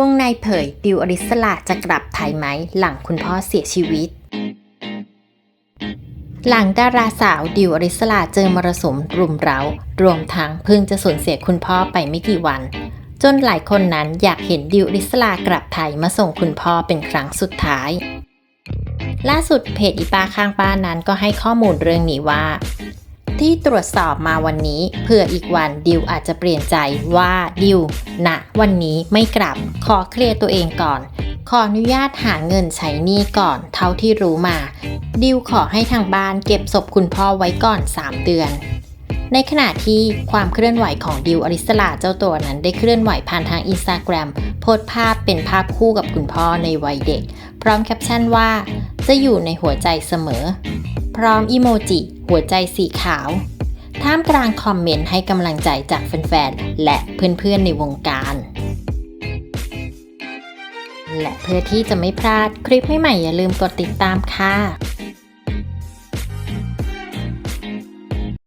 วงในเผยดิวอริสลาจะกลับไทยไหมหลังคุณพ่อเสียชีวิต หลังดาราสาวดิวอริสลาเจอมรสุมรุมเร้า รวมทั้งเพิ่งจะสูญเสียคุณพ่อไปไม่กี่วัน จนหลายคนนั้นอยากเห็นดิวอริสลากลับไทยมาส่งคุณพ่อเป็นครั้งสุดท้ายล่าสุดเพจอีปาข้างบ้านนั้นก็ให้ข้อมูลเรื่องนี้ว่า ที่ตรวจสอบมาวันนี้เพื่ออีกวันดิวอาจจะเปลี่ยนใจว่าดิวณวันนี้ไม่กลับขอเคลียร์ตัวเองก่อน ขออนุญาตหาเงินใช้หนี้ก่อนเท่าที่รู้มา ดิวขอให้ทางบ้านเก็บศพคุณพ่อไว้ก่อน 3 เดือนในขณะที่ความเคลื่อนไหวของดิวอริสลาเจ้าตัวนั้นได้เคลื่อนไหวผ่านทางอินสตาแกรมโพสภาพเป็นภาพคู่กับคุณพ่อในวัยเด็ก พร้อมแคปชั่นว่า จะอยู่ในหัวใจเสมอ พร้อมอีโมจิ หัวใจสีขาว ท่ามกลางคอมเมนต์ให้กำลังใจจากแฟนๆ และเพื่อนๆ ในวงการ และเพื่อที่จะไม่พลาดคลิปใหม่ๆ อย่าลืมกดติดตามค่ะ